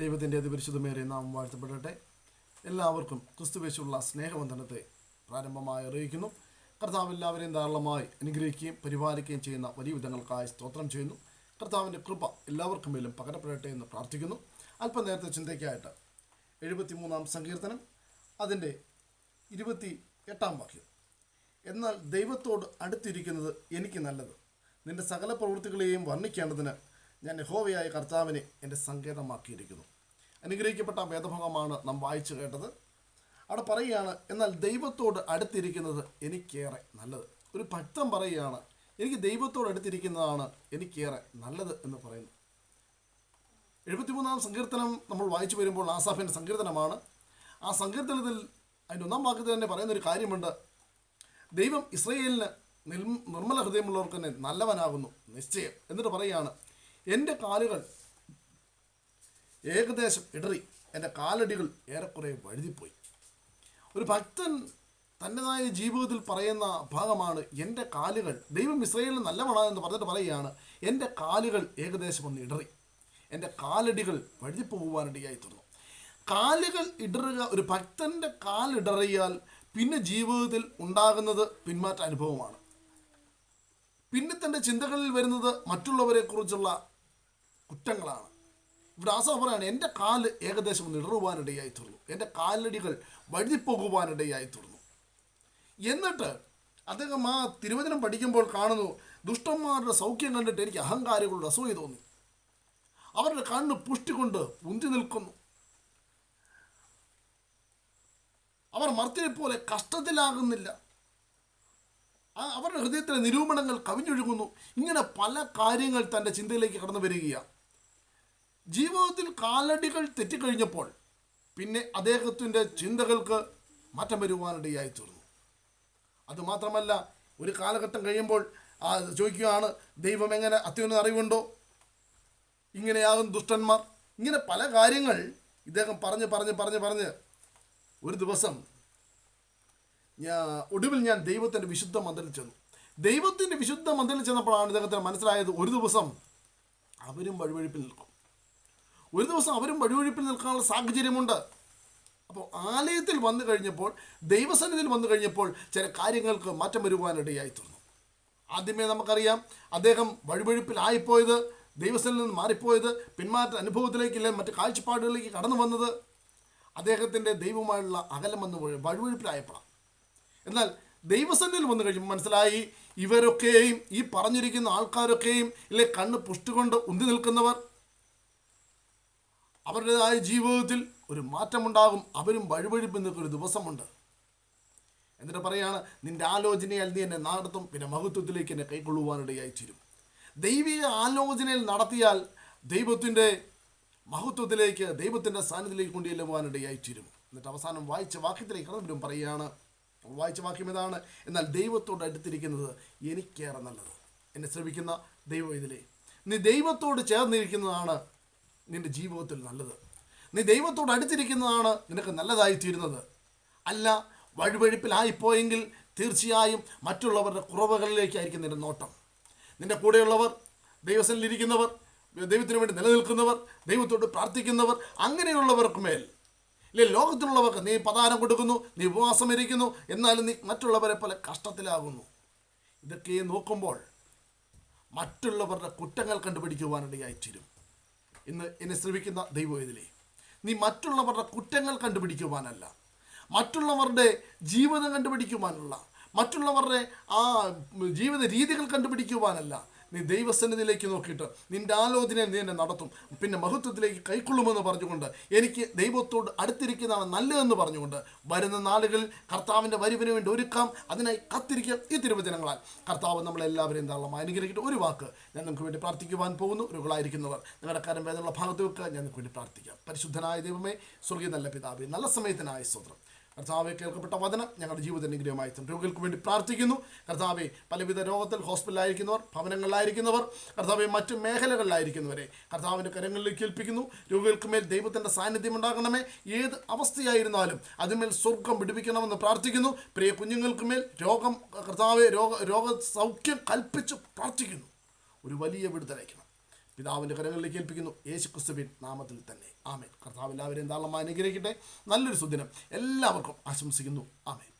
ദൈവത്തിന്റെ അതിപരിശുദ്ധമേറിയ നാം വാഴ്ത്തപ്പെടട്ടെ. എല്ലാവർക്കും ക്രിസ്തുവേശുള്ള സ്നേഹബന്ധനത്തെ പ്രാരംഭമായി അറിയിക്കുന്നു. കർത്താവ് എല്ലാവരെയും ധാരാളമായി അനുഗ്രഹിക്കുകയും പരിപാലിക്കുകയും ചെയ്യുന്ന വലിയ വിധങ്ങൾക്കായി സ്തോത്രം ചെയ്യുന്നു. കർത്താവിന്റെ കൃപ എല്ലാവർക്കും മേലും പകരപ്പെടട്ടെ എന്ന് പ്രാർത്ഥിക്കുന്നു. അല്പം നേരത്തെ ചിന്തയ്ക്കായിട്ട് എഴുപത്തിമൂന്നാം സങ്കീർത്തനം അതിന്റെ ഇരുപത്തി എട്ടാം വാക്യം. എന്നാൽ ദൈവത്തോട് അടുത്തിരിക്കുന്നത് എനിക്ക് നല്ലത്. നിന്റെ സകല പ്രവൃത്തികളെയും വർണിക്കേണ്ടതിന് ഞാൻ യഹോവയായ കർത്താവിനെ എന്റെ സങ്കേതമാക്കിയിരിക്കുന്നു. അനുഗ്രഹിക്കപ്പെട്ട വേദഭാഗമാണ് നാം വായിച്ചു കേട്ടത്. അവിടെ പറയുകയാണ് എന്നാൽ ദൈവത്തോട് അടുത്തിരിക്കുന്നത് എനിക്കേറെ നല്ലത്. ഒരു ഭക്തം പറയുകയാണ് എനിക്ക് ദൈവത്തോട് അടുത്തിരിക്കുന്നതാണ് എനിക്കേറെ നല്ലത് എന്ന് പറയുന്നു. എഴുപത്തിമൂന്നാം സങ്കീർത്തനം നമ്മൾ വായിച്ചു വരുമ്പോൾ ആസാഫിന്റെ സങ്കീർത്തനമാണ്. ആ സങ്കീർത്തനത്തിൽ അതിന്റെ ഒന്നാം വാക്യത്തിൽ തന്നെ പറയുന്ന ഒരു കാര്യമുണ്ട്. ദൈവം ഇസ്രയേലിന് നിർമ്മല ഹൃദയമുള്ളവർക്ക് തന്നെ നല്ലവനാകുന്നു നിശ്ചയം എന്നിട്ട് പറയുകയാണ് എന്റെ കാലുകൾ ഏകദേശം ഇടറി. എന്റെ കാലടികൾ ഏറെക്കുറെ വഴുതിപ്പോയി. ഒരു ഭക്തൻ തന്റെതായ ജീവിതത്തിൽ പറയുന്ന ഭാഗമാണ് എന്റെ കാലുകൾ ദൈവം ഇസ്രയേലിന് നല്ലവനാണെന്ന് പറഞ്ഞിട്ട് പറയുകയാണ് എന്റെ കാലുകൾ ഏകദേശം ഒന്ന് ഇടറി. എന്റെ കാലടികൾ വഴുതിപ്പോകുവാനിടയായി തീർന്നു. കാലുകൾ ഇടറുക ഒരു ഭക്തന്റെ കാലിടറിയാൽ പിന്നെ ജീവിതത്തിൽ ഉണ്ടാകുന്നത് പിന്മാറ്റ അനുഭവമാണ്. പിന്നെ തന്റെ ചിന്തകളിൽ വരുന്നത് മറ്റുള്ളവരെ കുറിച്ചുള്ള കുറ്റങ്ങളാണ്. ഇവിടെ ആസാ പറയാണ് എന്റെ കാൽ ഏകദേശം ഒന്ന് ഇടറുവാനിടയായി തീർന്നു എന്റെ കാലടികൾ വഴുതിപ്പോകുവാനിടയായി തീർന്നു എന്നിട്ട് അദ്ദേഹം ആ തിരുവചനം പഠിക്കുമ്പോൾ കാണുന്നു ദുഷ്ടന്മാരുടെ സൗഖ്യം കണ്ടിട്ട് എനിക്ക് അഹങ്കാരികളുടെ അസൂയ തോന്നി. അവരുടെ കണ്ണ് പുഷ്ടി കൊണ്ട് ഉന്തി നിൽക്കുന്നു. അവർ മർത്തിനെ പോലെ കഷ്ടത്തിലാകുന്നില്ല അവരുടെ ഹൃദയത്തിലെ നിരൂപണങ്ങൾ കവിഞ്ഞൊഴുകുന്നു. ഇങ്ങനെ പല കാര്യങ്ങൾ തന്റെ ചിന്തയിലേക്ക് കടന്നു വരികയാണ്. ജീവിതത്തിൽ കാലടികൾ തെറ്റിക്കഴിഞ്ഞപ്പോൾ പിന്നെ അദ്ദേഹത്തിന്റെ ചിന്തകൾക്ക് മാറ്റം വരുവാനിടയായി തീർന്നു. അതുമാത്രമല്ല ഒരു കാലഘട്ടം കഴിയുമ്പോൾ ആ ചോദിക്കുകയാണ് ദൈവം എങ്ങനെ അത്യുന്നത അറിവുണ്ടോ? ഇങ്ങനെയാകും ദുഷ്ടന്മാർ. ഇങ്ങനെ പല കാര്യങ്ങൾ ഇദ്ദേഹം പറഞ്ഞ് പറഞ്ഞ് പറഞ്ഞ് പറഞ്ഞ് ഒരു ദിവസം ഞാൻ ഒടുവിൽ ഞാൻ ദൈവത്തിന്റെ വിശുദ്ധ മന്ദിരത്തിൽ ചെന്നു. ദൈവത്തിന്റെ വിശുദ്ധ മന്ദിരത്തിൽ ചെന്നപ്പോഴാണ് ഇദ്ദേഹത്തിന് മനസ്സിലായത് ഒരു ദിവസം അവരും വഴിവഴിപ്പിൽ നിൽക്കും. ഒരു ദിവസം അവരും വഴിവഴിപ്പിൽ നിൽക്കാനുള്ള സാഹചര്യമുണ്ട്. അപ്പോൾ ആലയത്തിൽ വന്നു കഴിഞ്ഞപ്പോൾ ദൈവസന്നിധിയിൽ വന്നു കഴിഞ്ഞപ്പോൾ ചില കാര്യങ്ങൾക്ക് മാറ്റം വരുവാനിടയായി തീർന്നു ആദ്യമേ നമുക്കറിയാം അദ്ദേഹം വഴിവഴിപ്പിലായിപ്പോയത് ദൈവസനിൽ നിന്ന് മാറിപ്പോയത് പിന്മാറ്റ അനുഭവത്തിലേക്കില്ല മറ്റ് കാഴ്ചപ്പാടുകളിലേക്ക് കടന്നു വന്നത്. അദ്ദേഹത്തിന്റെ ദൈവമായുള്ള അകലം വന്ന് വഴിവഴിപ്പിലായപ്പോഴാണ് എന്നാൽ ദൈവസന്നിധിയിൽ വന്നു കഴിയുമ്പോൾ മനസ്സിലായി ഇവരൊക്കെയും ഈ പറഞ്ഞിരിക്കുന്ന ആൾക്കാരൊക്കെയും ഇല്ലെ കണ്ണ് പുഷ്ടികൊണ്ട് ഉന്തി നിൽക്കുന്നവർ. അവരുടേതായ ജീവിതത്തിൽ ഒരു മാറ്റമുണ്ടാകും. അവരും വഴിവഴിപ്പ് ഒരു ദിവസമുണ്ട്. എന്നിട്ട് പറയാണ് നിന്റെ ആലോചനയാൽ നീ എന്നെ നടത്തും പിന്നെ മഹത്വത്തിലേക്ക് എന്നെ കൈക്കൊള്ളുവാനിടയായി തീരും. ദൈവിക ആലോചനയിൽ നടത്തിയാൽ ദൈവത്തിന്റെ മഹത്വത്തിലേക്ക് ദൈവത്തിന്റെ സാന്നിധ്യത്തിലേക്ക് കൊണ്ടുചെല്ലുവാനിടയായി തീരും. എന്നിട്ട് അവസാനം വായിച്ച വാക്യത്തിലേക്ക് കടന്നിട്ടും പറയുകയാണ് വായിച്ച വാക്യം ഇതാണ് എന്നാൽ ദൈവത്തോട് അടുത്തിരിക്കുന്നത് എനിക്കേറെ നല്ലത്. എന്നെ ശ്രമിക്കുന്ന ദൈവം ഇതിലെ. നീ ദൈവത്തോട് ചേർന്നിരിക്കുന്നതാണ് നിന്റെ ജീവിതത്തിൽ നല്ലത്. നീ ദൈവത്തോട് അടുത്തിരിക്കുന്നതാണ് നിനക്ക് നല്ലതായി തീരുന്നത് അല്ല വഴുവഴുപ്പിലായിപ്പോയെങ്കിൽ തീർച്ചയായും മറ്റുള്ളവരുടെ കുറവുകളിലേക്കായിരിക്കും നിന്റെ നോട്ടം. നിന്റെ കൂടെയുള്ളവർ ദൈവസനിലിരിക്കുന്നവർ ദൈവത്തിന് വേണ്ടി നിലനിൽക്കുന്നവർ ദൈവത്തോട് പ്രാർത്ഥിക്കുന്നവർ അങ്ങനെയുള്ളവർക്ക് മേൽ. ഇല്ലേ ലോകത്തിലുള്ളവർക്ക് നീ പതാരം കൊടുക്കുന്നു നീ ഉപവാസം ഇരിക്കുന്നു എന്നാലും നീ മറ്റുള്ളവരെ പോലെ കഷ്ടത്തിലാകുന്നു. ഇതൊക്കെ നോക്കുമ്പോൾ മറ്റുള്ളവരുടെ കുറ്റങ്ങൾ കണ്ടുപിടിക്കുവാനിടയായി തീരും ഇന്ന് എന്നെ ശ്രമിക്കുന്ന ദൈവം ഇതിലേ. നീ മറ്റുള്ളവരുടെ കുറ്റങ്ങൾ കണ്ടുപിടിക്കുവാനല്ല. മറ്റുള്ളവരുടെ ജീവിതം കണ്ടുപിടിക്കുവാനുള്ള മറ്റുള്ളവരുടെ ആ ജീവിത രീതികൾ കണ്ടുപിടിക്കുവാനല്ല. നീ ദൈവസന്നിധിയിലേക്ക് നോക്കിയിട്ട് നിന്റെ ആലോചനയെ നീ എന്നെ നടത്തും. പിന്നെ മഹത്വത്തിലേക്ക് കൈക്കൊള്ളുമെന്ന് പറഞ്ഞുകൊണ്ട് എനിക്ക് ദൈവത്തോട് അടുത്തിരിക്കുന്നതാണ് നല്ലതെന്ന് പറഞ്ഞുകൊണ്ട് വരുന്ന നാളുകളിൽ കർത്താവിന്റെ വരിവിന് വേണ്ടി ഒരുക്കാം. അതിനായി കത്തിരിക്കാം ഈ തിരുവചനങ്ങളാൽ. കർത്താവ് നമ്മളെല്ലാവരെയും ധാരാളം അനുഗ്രഹിക്കട്ടെ. ഒരു വാക്ക് ഞാൻ നിങ്ങൾക്ക് വേണ്ടി പ്രാർത്ഥിക്കുവാൻ പോകുന്നു. രോഗികളായിരിക്കുന്നവർ നിങ്ങളുടെ കാര്യം വേദനയുള്ള ഭാഗത്ത് വെക്കുക. ഞാൻ നിങ്ങൾക്ക് വേണ്ടി പ്രാർത്ഥിക്കാം. പരിശുദ്ധനായ ദൈവമേ സ്വർഗീയ നല്ല പിതാവേ നല്ല സമയത്തിനായ സ്വത്രം കർത്താവെ കേൾക്കപ്പെട്ട വചനം ഞങ്ങളുടെ ജീവിത ഗ്രഹമായി. രോഗികൾക്ക് വേണ്ടി പ്രാർത്ഥിക്കുന്നു. കർത്താവെ പലവിധ രോഗത്തിൽ ഹോസ്പിറ്റലായിരിക്കുന്നവർ ഭവനങ്ങളിലായിരിക്കുന്നവർ കർത്താവെ മറ്റ് മേഖലകളിലായിരിക്കുന്നവരെ കർത്താവിന്റെ കരങ്ങളിലേക്ക് ഏൽപ്പിക്കുന്നു. രോഗികൾക്ക് മേൽ ദൈവത്തിന്റെ സാന്നിധ്യം ഉണ്ടാകണമേ. ഏത് അവസ്ഥയായിരുന്നാലും അതിന്മേൽ സ്വർഗം പിടിപ്പിക്കണമെന്ന് പ്രാർത്ഥിക്കുന്നു. പ്രിയ കുഞ്ഞുങ്ങൾക്ക് മേൽ രോഗം കർത്താവെ രോഗ രോഗ സൗഖ്യം കൽപ്പിച്ച് പ്രാർത്ഥിക്കുന്നു. ഒരു വലിയ വിടുതലയ്ക്കണം പിതാവിന്റെ കരങ്ങളിലേക്ക് ഏൽപ്പിക്കുന്നു. യേശു ക്രിസ്തുവിൻ നാമത്തിൽ തന്നെ. ആമേൻ. കർത്താവ് എല്ലാവരെയും ധാരാളമായി അനുഗ്രഹിക്കട്ടെ. നല്ലൊരു സുദിനം. എല്ലാവർക്കും ആശംസിക്കുന്നു. ആമേൻ.